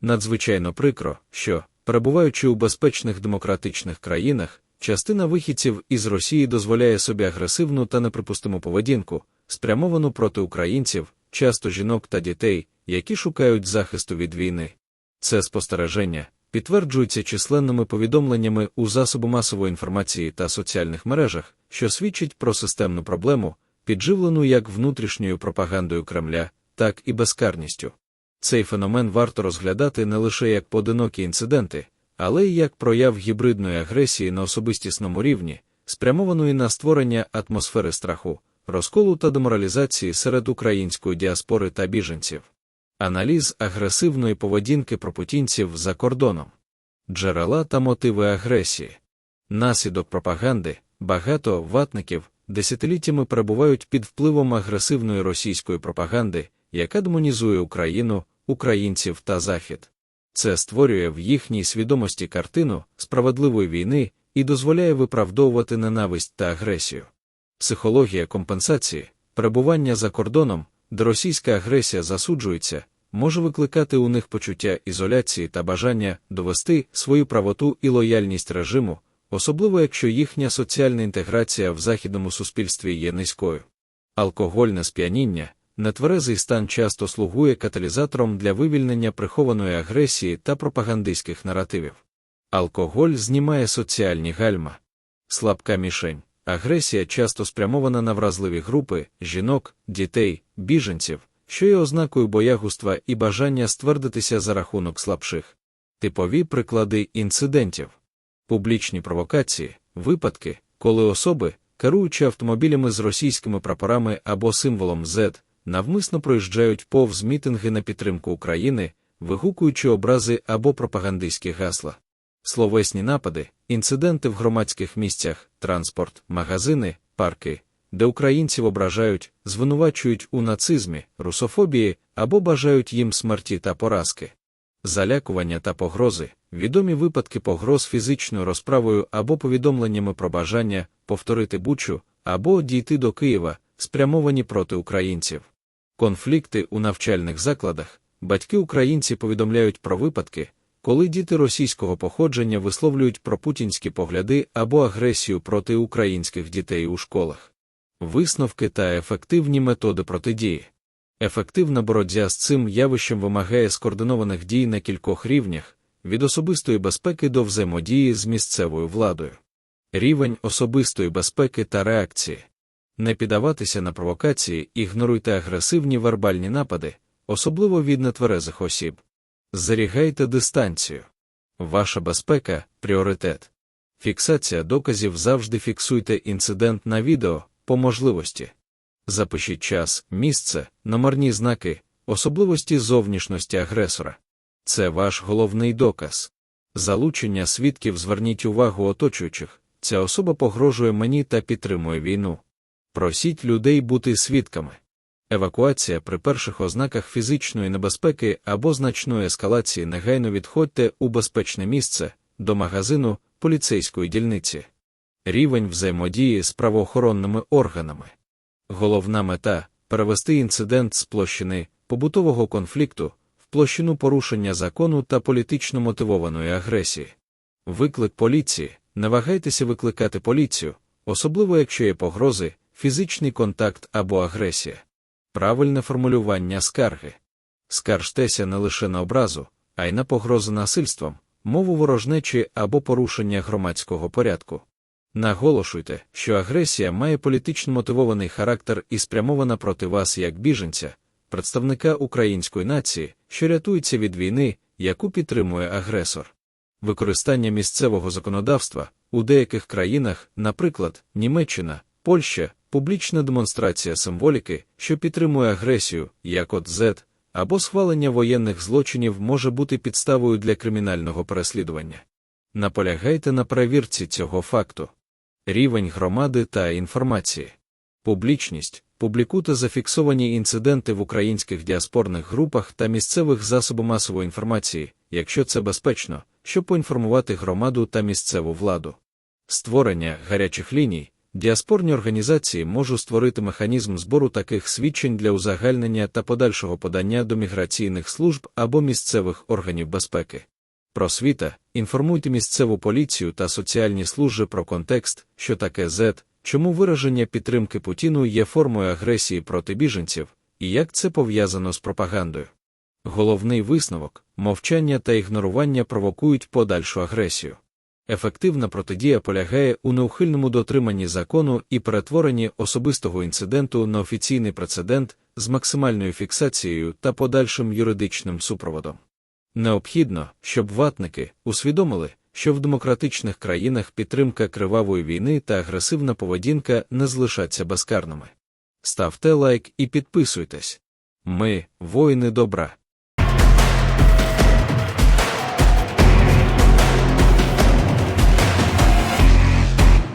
Надзвичайно прикро, що, перебуваючи у безпечних демократичних країнах, частина вихідців із Росії дозволяє собі агресивну та неприпустиму поведінку, спрямовану проти українців, часто жінок та дітей, які шукають захисту від війни. Це спостереження підтверджується численними повідомленнями у засобу масової інформації та соціальних мережах, що свідчить про системну проблему, підживлену як внутрішньою пропагандою Кремля, так і безкарністю. Цей феномен варто розглядати не лише як поодинокі інциденти, але й як прояв гібридної агресії на особистісному рівні, спрямованої на створення атмосфери страху, розколу та деморалізації серед української діаспори та біженців. Аналіз агресивної поведінки пропутінців за кордоном, джерела та мотиви агресії, наслідок пропаганди, багато ватників десятиліттями перебувають під впливом агресивної російської пропаганди, яка демонізує Україну, українців та Захід. Це створює в їхній свідомості картину справедливої війни і дозволяє виправдовувати ненависть та агресію. Психологія компенсації, перебування за кордоном, де російська агресія засуджується, може викликати у них почуття ізоляції та бажання довести свою правоту і лояльність режиму, особливо якщо їхня соціальна інтеграція в західному суспільстві є низькою. Алкогольне сп'яніння, нетверезий стан часто слугує каталізатором для вивільнення прихованої агресії та пропагандистських наративів. Алкоголь знімає соціальні гальма, слабка мішень. Агресія часто спрямована на вразливі групи жінок, дітей, біженців, що є ознакою боягуства і бажання ствердитися за рахунок слабших. Типові приклади інцидентів, публічні провокації, випадки, коли особи, керуючи автомобілями з російськими прапорами або символом Z, навмисно проїжджають повз мітинги на підтримку України, вигукуючи образи або пропагандистські гасла. Словесні напади, інциденти в громадських місцях, транспорт, магазини, парки, де українців ображають, звинувачують у нацизмі, русофобії або бажають їм смерті та поразки, залякування та погрози, відомі випадки погроз фізичною розправою або повідомленнями про бажання повторити бучу або дійти до Києва, спрямовані проти українців. Конфлікти у навчальних закладах, батьки українці повідомляють про випадки коли діти російського походження висловлюють пропутінські погляди або агресію проти українських дітей у школах. Висновки та ефективні методи протидії. Ефективна боротьба з цим явищем вимагає скоординованих дій на кількох рівнях, від особистої безпеки до взаємодії з місцевою владою. Рівень особистої безпеки та реакції. Не піддаватися на провокації, ігноруйте агресивні вербальні напади, особливо від нетверезих осіб. Зарігайте дистанцію. Ваша безпека пріоритет. Фіксація доказів завжди фіксуйте інцидент на відео по можливості. Запишіть час, місце, номерні знаки, особливості зовнішності агресора. Це ваш головний доказ. Залучення свідків зверніть увагу оточуючих. Ця особа погрожує мені та підтримує війну. Просіть людей бути свідками. Евакуація при перших ознаках фізичної небезпеки або значної ескалації негайно відходьте у безпечне місце до магазину поліцейської дільниці. Рівень взаємодії з правоохоронними органами. Головна мета перевести інцидент з площини побутового конфлікту в площину порушення закону та політично мотивованої агресії. Виклик поліції. Не вагайтеся викликати поліцію, особливо якщо є погрози, фізичний контакт або агресія правильне формулювання скарги. Скаржтеся не лише на образу, а й на погрозу насильством, мову ворожнечі або порушення громадського порядку. Наголошуйте, що агресія має політично мотивований характер і спрямована проти вас як біженця, представника української нації, що рятується від війни, яку підтримує агресор. Використання місцевого законодавства у деяких країнах, наприклад, Німеччина, Польща, публічна демонстрація символіки, що підтримує агресію, як от Z, або схвалення воєнних злочинів може бути підставою для кримінального переслідування. Наполягайте на перевірці цього факту. Рівень громади та інформації. Публічність. Публікуйте зафіксовані інциденти в українських діаспорних групах та місцевих засобах масової інформації, якщо це безпечно, щоб поінформувати громаду та місцеву владу. Створення гарячих ліній, Діаспорні організації можуть створити механізм збору таких свідчень для узагальнення та подальшого подання до міграційних служб або місцевих органів безпеки. Просвіта, інформуйте місцеву поліцію та соціальні служби про контекст, що таке Z, чому вираження підтримки Путіну є формою агресії проти біженців, і як це пов'язано з пропагандою. Головний висновок мовчання та ігнорування провокують подальшу агресію. Ефективна протидія полягає у неухильному дотриманні закону і перетворенні особистого інциденту на офіційний прецедент з максимальною фіксацією та подальшим юридичним супроводом. Необхідно, щоб ватники усвідомили, що в демократичних країнах підтримка кривавої війни та агресивна поведінка не залишаться безкарними. Ставте лайк і підписуйтесь. Ми воїни добра.